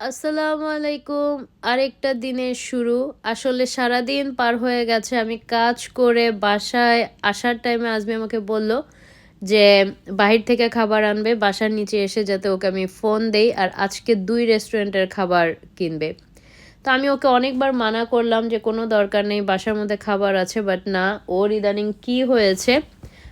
আসসালামু আলাইকুম। আরেকটা দিনের শুরু। আসলে সারাদিন পার হয়ে গেছে। আমি কাজ করে বাসায় আসার টাইমে আজমি আমাকে বলল যে, বাহির থেকে খাবার আনবে, বাসার নিচে এসে যাতে ওকে আমি ফোন দেই আর আজকে দুই রেস্টুরেন্টের খাবার কিনবে। তো আমি ওকে অনেকবার মানা করলাম যে, কোনো দরকার নেই, বাসার মধ্যে খাবার আছে বাট না, ওর ইদানিং কি হয়েছে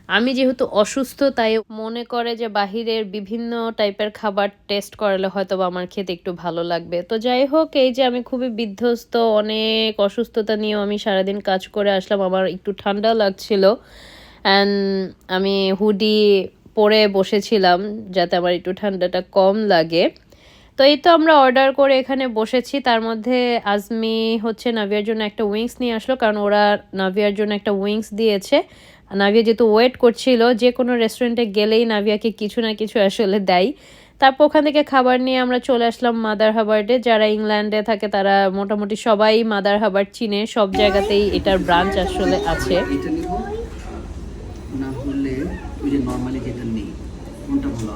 আমি যেহেতু অসুস্থ, তাই মনে করে যে বাহিরের বিভিন্ন টাইপের খাবার টেস্ট করালে হয়তো বা আমার খেতে একটু ভালো লাগবে। তো যাই হোক, এই যে আমি খুবই বিধ্বস্ত, অনেক অসুস্থতা নিয়েও আমি সারাদিন কাজ করে আসলাম, আমার একটু ঠান্ডা লাগছিল। অ্যান্ড আমি হুডি পরে বসেছিলাম যাতে আমার একটু ঠান্ডাটা কম লাগে। তো এই তো আমরা অর্ডার করে এখানে বসেছি। তার মধ্যে আজমি হচ্ছে নাভিয়ার জন্য একটা উইংস নিয়ে আসলো, কারণ ওরা নাভিয়ার জন্য একটা উইংস দিয়েছে। নাভিয়া যেহেতু ওয়েট করছিল যে কোনো রেস্টুরেন্টে গেলেই নাভিয়াকে কিছু না কিছু আসলে দেয়। তারপর ওখান থেকে খাবার নিয়ে আমরা চলে আসলাম মাদার হাবার্ডে যারা ইংল্যান্ডে থাকে তারা মোটামুটি সবাই মাদার হাবার্ড চিনে। সব জায়গাতেই এটার ব্রাঞ্চ আসলে আছে। না হলে ওই যে নর্মালি যেটা নেই কোনটা ভালো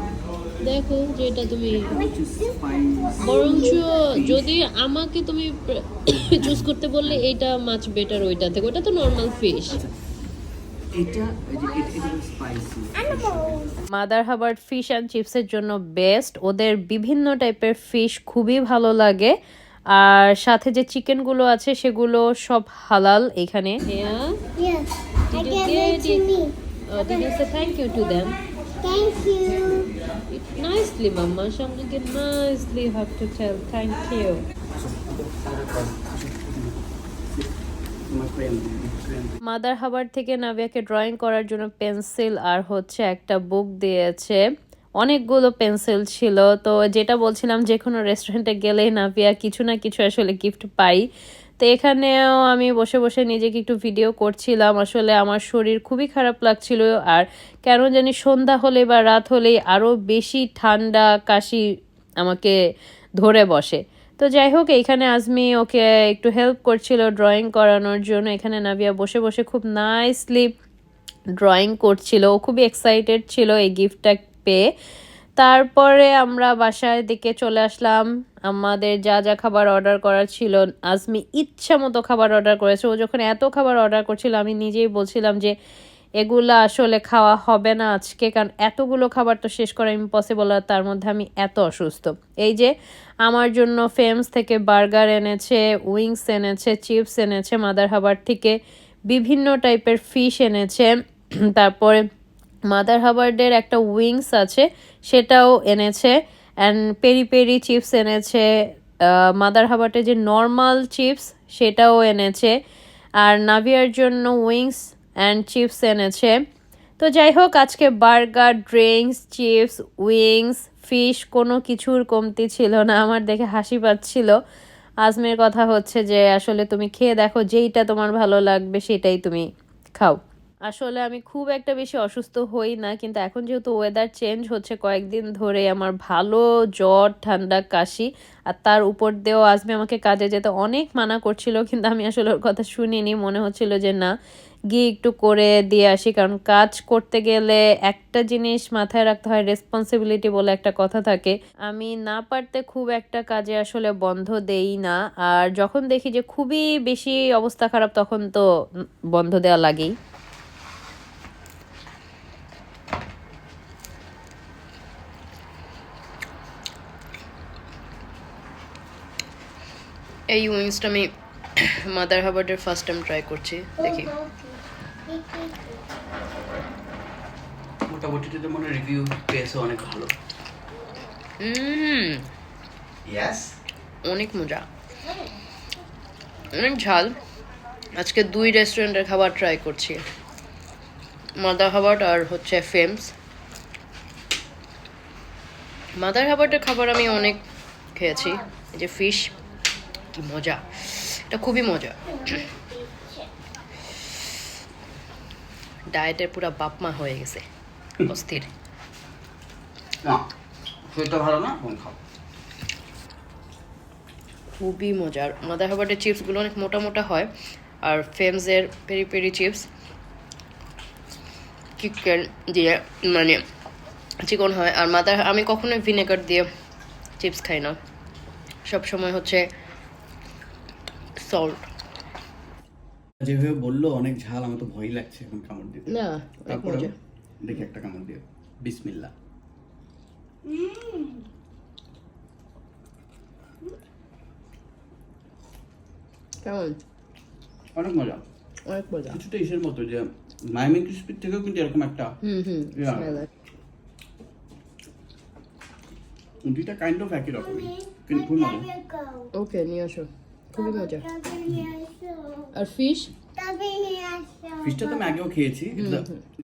দেখো যেটা তুমি বরঞ্চ যদি আমাকে তুমি চুজ করতে বললে এইটা মাছ বেটার ওইটা থেকে। ওটা তো normal fish mother Hubbard fish and চিপসের জন্য বেস্ট ওদের বিভিন্ন টাইপের ফিশ খুবই ভালো লাগে। আর সাথে যে চিকেনগুলো আছে সেগুলো সব হালাল এখানে। oh, Thank you. Mother Hubbard থেকে নাভিয়াকে ড্রয়িং করার জন্য পেন্সিল আর হচ্ছে একটা বুক দিয়েছে। অনেকগুলো পেন্সিল ছিল। তো যেটা বলছিলাম যে কোনো রেস্টুরেন্টে গেলেই নাভিয়া কিছু না কিছু আসলে গিফট পাই। তো এখানেও আমি বসে বসে নিজেকে একটু ভিডিও করছিলাম। আসলে আমার শরীর খুবই খারাপ লাগছিল আর কেন জানি সন্ধ্যা হলে বা রাত হলেই আরও বেশি ঠান্ডা কাশি আমাকে ধরে বসে। তো যাই হোক এইখানে আজমি ওকে একটু হেল্প করছিল ড্রয়িং করানোর জন্য। এখানে নাভিয়া বসে বসে খুব নাইসলি ড্রয়িং করছিল। ও খুবই এক্সাইটেড ছিল এই গিফটটা পেয়ে। তারপরে আমরা বাসায় দিকে চলে আসলাম। আমাদের যা যা খাবার অর্ডার করার ছিল, আজমি ইচ্ছা মতো খাবার অর্ডার করেছে। ও যখন এত খাবার অর্ডার করছিল, আমি নিজেই বলছিলাম যে এগুলা আসলে খাওয়া হবে না আজকে, কারণ এতগুলো খাবার তো শেষ করা ইম্পসিবল আর তার মধ্যে আমি এত অসুস্থ। এই যে আমার জন্য ফেমস থেকে বার্গার এনেছে উইংস এনেছে চিপস এনেছে মাদার হাবার থেকে বিভিন্ন টাইপের ফিশ এনেছে, তারপরে মাদার হাবার্ডের একটা উইংস আছে, সেটাও এনেছে অ্যান্ড পেরি পেরি চিপস এনেছে মাদার হাবার্ডের যে নর্মাল চিপস সেটাও এনেছে, আর নাভিয়ার জন্য উইংস অ্যান্ড চিপস এনেছে তো যাই হোক, আজকে burger, drinks, chips, wings, fish কোনো কিছুর কমতি ছিল না, আমার দেখে হাসি পাচ্ছিল। আজমের কথা হচ্ছে যে, আসলে তুমি খেয়ে দেখো, যেইটা তোমার ভালো লাগবে সেটাই তুমি খাও। আসলে আমি খুব একটা বেশি অসুস্থ হই না, কিন্তু এখন যেহেতু ওয়েদার চেঞ্জ হচ্ছে কয়েকদিন ধরে, আমার ভালো জ্বর, ঠান্ডা, কাশি, আর তার উপর দিয়েও আজমি আমাকে কাজে যেতে অনেক মানা করছিল, কিন্তু আমি আসলে ওর কথা শুনিনি, মনে হচ্ছিল যে না, গিয়ে একটু করে দিয়ে আসি, কারণ কাজ করতে গেলে একটা জিনিস মাথায় রাখতে হয় রেসপন্সিবিলিটি বলে একটা কথা থাকে। আমি না পারতে খুব একটা কাজে আসলে বন্ধ দেই না, আর যখন দেখি যে খুবই বেশি অবস্থা খারাপ, তখন তো বন্ধ দেওয়া লাগেই। এই উইংসটা আমি মাদার হাবার্ডের ফার্স্ট টাইম ট্রাই করছি দেখি। মোটামুটি তো মনে রিভিউ পেয়েছে অনেক ভালো। হুম ইয়াস অনেক মজা। অনেক ঝাল। আজকে দুই রেস্টুরেন্টের খাবার ট্রাই করছি। মাদার হাবার্ড আর হচ্ছে ফেমস মাদার হাবার্ডের খাবার আমি অনেক খেয়েছি এই যে ফিশ কি মজা। এটা খুবই মজা। ডায়েটের পুরো বাপমা হয়ে গেছে। অস্থির। ভালো না? খাও। খুবই মজার মাদার হাবার্ডের চিপসগুলো অনেক মোটা মোটা হয়। আর ফেমসের পেরি পেরি চিপস। চিকেন দিয়ে মানে চিকন হয়। আর মাদার আমি কখনোই ভিনেগার দিয়ে চিপস খাই না। সব সময় হচ্ছে সল্ট যেভাবে বলল অনেক ঝাল আমার তো ভয় লাগছে এখন কামড় দিতে। না অনেক তারপরে মজা দেখি একটা কামড় দিয়ে বিসমিল্লা কেমন? অনেক মজা। অনেক মজা। কিছুটা ইসের মতো যে মায়ামি ক্রিস্পির থেকেও কিন্তু এরকম একটা হুম হুম. দুইটা কাইন্ড অফ একই রকমই কিন্তু ওকে নিয়ে আসো। খুবই মজা. আর ফিশ. ফিশটা তো আমি আগেও খেয়েছি